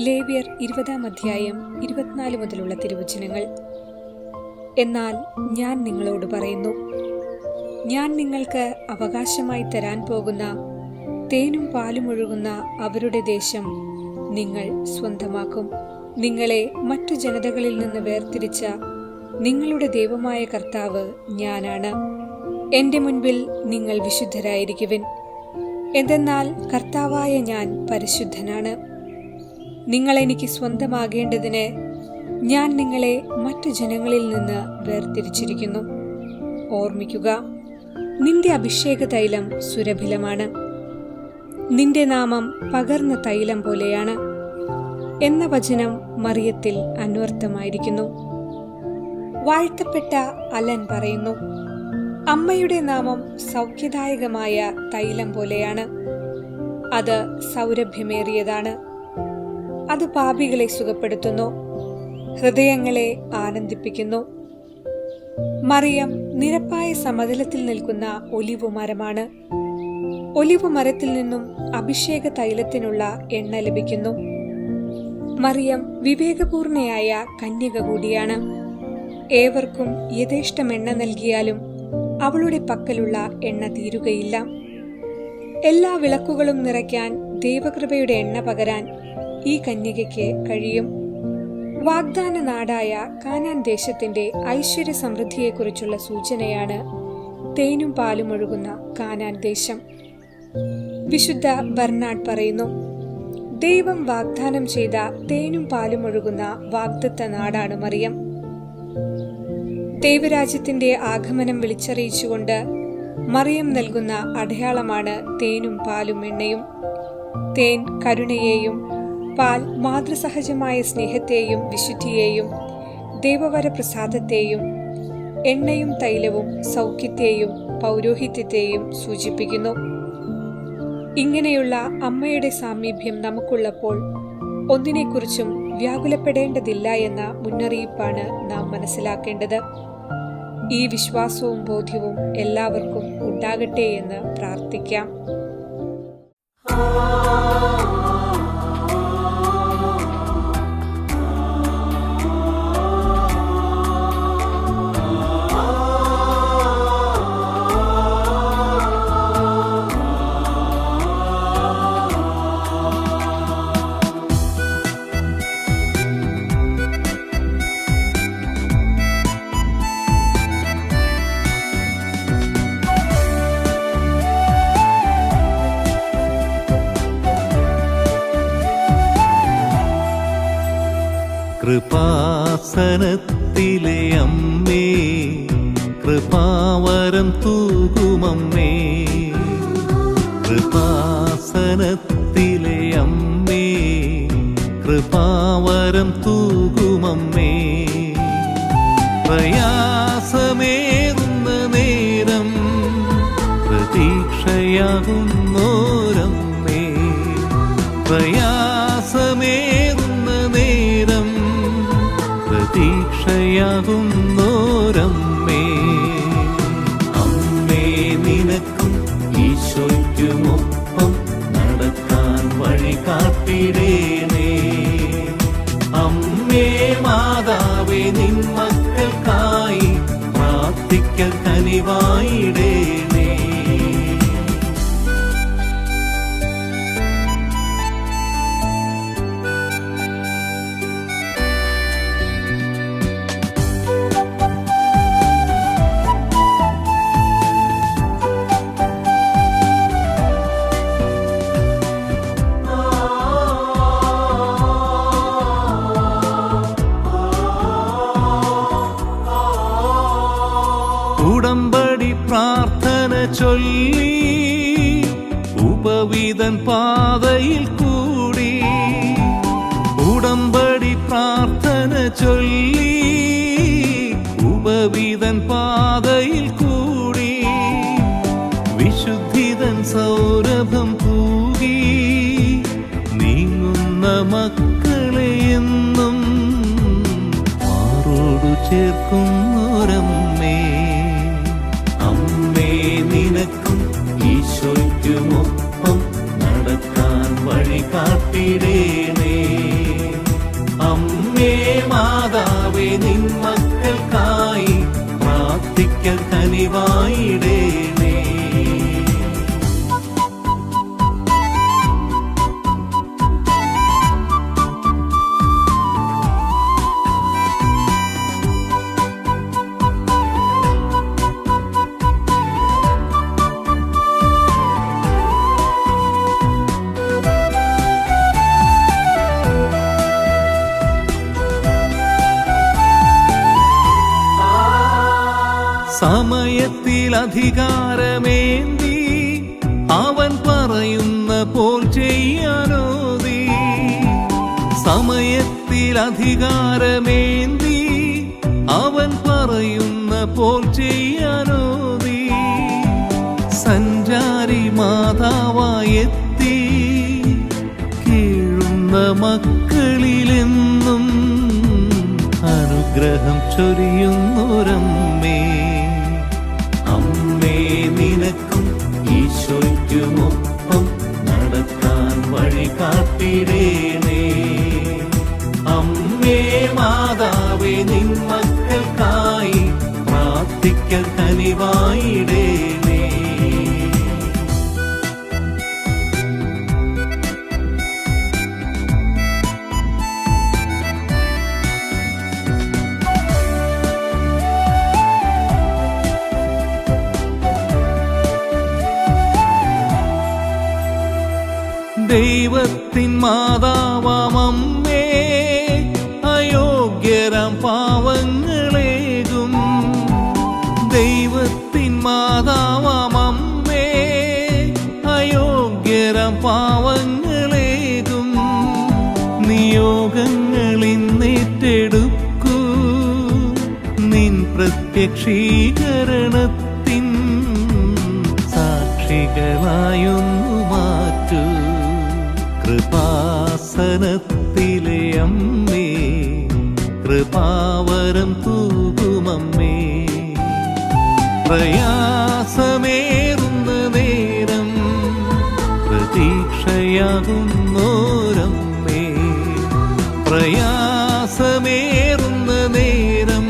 ലേവ്യർ ഇരുപതാം അധ്യായം ഇരുപത്തിനാല് മുതലുള്ള തിരുവചനങ്ങൾ. എന്നാൽ ഞാൻ നിങ്ങളോട് പറയുന്നു ഞാൻ നിങ്ങൾക്ക് അവകാശമായി തരാൻ പോകുന്ന തേനും പാലും ഒഴുകുന്ന അവരുടെ ദേശം നിങ്ങൾ സ്വന്തമാക്കും. നിങ്ങളെ മറ്റു ജനതകളിൽ നിന്ന് വേർതിരിച്ച നിങ്ങളുടെ ദൈവമായ കർത്താവ് ഞാനാണ്. എന്റെ മുൻപിൽ നിങ്ങൾ വിശുദ്ധരായിരിക്കുവിൻ. എന്തെന്നാൽ കർത്താവായ ഞാൻ പരിശുദ്ധനാണ്. നിങ്ങൾ എനിക്ക് സ്വന്തമാകേണ്ടതിന് ഞാൻ നിങ്ങളെ മറ്റു ജനങ്ങളിൽ നിന്ന് വേർതിരിച്ചിരിക്കുന്നു. ഓർമ്മിക്കുക നിന്റെ അഭിഷേക തൈലം സുരഭിലമാണ്. നിന്റെ നാമം പകർന്ന തൈലം പോലെയാണ്. എന്ന വചനം മറിയത്തിൽ അന്വർത്ഥമായിരിക്കുന്നു. വാഴ്ത്തപ്പെട്ട അലൻ പറയുന്നു അമ്മയുടെ നാമം സൗഖ്യദായകമായ തൈലം പോലെയാണ്. അത് സൗരഭ്യമേറിയതാണ്. അത് പാപികളെ സുഖപ്പെടുത്തുന്നു. ഹൃദയങ്ങളെ ആനന്ദിപ്പിക്കുന്നു. മറിയം നിരപ്പായ സമതലത്തിൽ നിൽക്കുന്ന ഒലിവു മരമാണ്. ഒലിവു മരത്തിൽ നിന്നും അഭിഷേക തൈലത്തിനുള്ള എണ്ണ ലഭിക്കുന്നു. മറിയം വിവേകപൂർണയായ കന്യക കൂടിയാണ്. ഏവർക്കും യഥേഷ്ടം എണ്ണ നൽകിയാലും അവളുടെ പക്കലുള്ള എണ്ണ തീരുകയില്ല. എല്ലാ വിളക്കുകളും നിറയ്ക്കാൻ ദൈവകൃപയുടെ എണ്ണ പകരാൻ ഈ കന്യകയ്ക്ക് കഴിയും. വാഗ്ദാന നാടായ കാനാൻ ദേശത്തിന്റെ ഐശ്വര്യ സമൃദ്ധിയെക്കുറിച്ചുള്ള സൂചനയാണ് തേനും പാലും ഒഴുകുന്ന കാനാൻ ദേശം. വിശുദ്ധ ബർണാഡ് പറയുന്നു ദൈവം വാഗ്ദാനം ചെയ്ത തേനും പാലും ഒഴുകുന്ന വാഗ്ദത്ത നാടാണ് മറിയം. ദൈവരാജ്യത്തിന്റെ ആഗമനം വിളിച്ചറിയിച്ചുകൊണ്ട് മറിയം നൽകുന്ന അടയാളമാണ് തേനും പാലും എണ്ണയും. തേൻ കരുണയെയും പാൽ മാതൃസഹജമായ സ്നേഹത്തെയും വിശുദ്ധിയെയും ദൈവവരപ്രസാദത്തെയും എണ്ണയും തൈലവും സൗഖ്യത്തെയും പൗരോഹിത്യത്തെയും സൂചിപ്പിക്കുന്നു. ഇങ്ങനെയുള്ള അമ്മയുടെ സാമീപ്യം നമുക്കുള്ളപ്പോൾ ഒന്നിനെക്കുറിച്ചും വ്യാകുലപ്പെടേണ്ടതില്ല എന്ന മുന്നറിയിപ്പാണ് നാം മനസ്സിലാക്കേണ്ടത്. ഈ വിശ്വാസവും ബോധ്യവും എല്ലാവർക്കും ഉണ്ടാകട്ടെ എന്ന് പ്രാർത്ഥിക്കാം. കൃപാസനത്തിലെ അമ്മേ കൃപാവരം തൂകുമമ്മേ കൃപാസനത്തിലെ അമ്മേ കൃപാവരം തൂകുമമ്മേ പ്രയാസമേറുന്ന നേരം പ്രതീക്ഷയാകുന്നോരമ്മേ. പ്രയാസമേറുന്ന പ്രതീക്ഷയാകുന്നോരമ്മേ. അമ്മേ നിനക്കും ഈശോയ്ക്കുമൊപ്പം നടക്കാൻ വഴി കാട്ടിടേണേ അമ്മേ മാതാവേ നിൻ മക്കൾക്കായി പ്രാർത്ഥിക്കൽ കനിവായിടേണേ ചൊല്ലി ഉപവിതൻ പാതയിൽ കൂടി ഉടമ്പടി പ്രാർത്ഥന ചൊല്ലി ഉപവിതൻ പാതയിൽ കൂടി വിശുദ്ധിതൻ സൗരഭം തൂകി നീങ്ങുന്ന മക്കളെ എന്നും മാറോടു ചേർക്കുന്നൊരമ്മേ മാതാവേ നിൻ മക്കൾക്കായി പ്രാർത്ഥിക്കൽ തനിവായിടേ. സമയത്തിൽ അധികാരമേന്തി അവൻ പറയുന്ന പോൽ ചെയ്യാനോതി സമയത്തിൽ അധികാരമേന്തി അവൻ പറയുന്ന പോൽ ചെയ്യാനോതി സഞ്ചാരി മാതാവായെത്തി കീഴുന്ന മക്കളിലെന്നും അനുഗ്രഹം ചൊരിയുന്നൊരമ്മേ. നിനക്കും ഈശോയ്ക്കുമൊപ്പം നടക്കാൻ വഴി കാത്തിരേണേ അമ്മേ മാതാവേ നിൻ മക്കൾക്കായി പ്രാർത്ഥിക്കൽ കനിവായിടേണേ അയോഗ്യരാം പാവങ്ങളേകും. ദൈവത്തിൻ മാതാവമമ്മേ അയോഗ്യരാം പാവങ്ങളേകും. നിയോഗങ്ങളിന്നേറ്റെടുക്കൂ നിൻ പ്രത്യക്ഷീകരണത്തിൻ സാക്ഷികളായൊന്നു മാറ്റൂ. കൃപാസനത്തിലെ അമ്മേ കൃപാവരം തൂകുമമ്മേ. പ്രയാസമേറുന്ന നേരം പ്രതീക്ഷയാകുന്നോരമ്മേ. പ്രയാസമേറുന്ന നേരം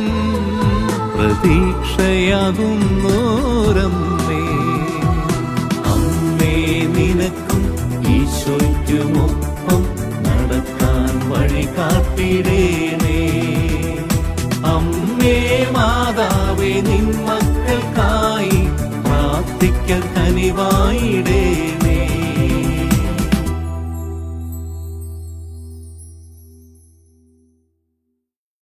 പ്രതീക്ഷയാകുന്നോരമ്മേ. മേ മാതാവേ നിൻ മക്കൾക്കായി പ്രാർത്ഥിക്കൽ കനിവായിടേ.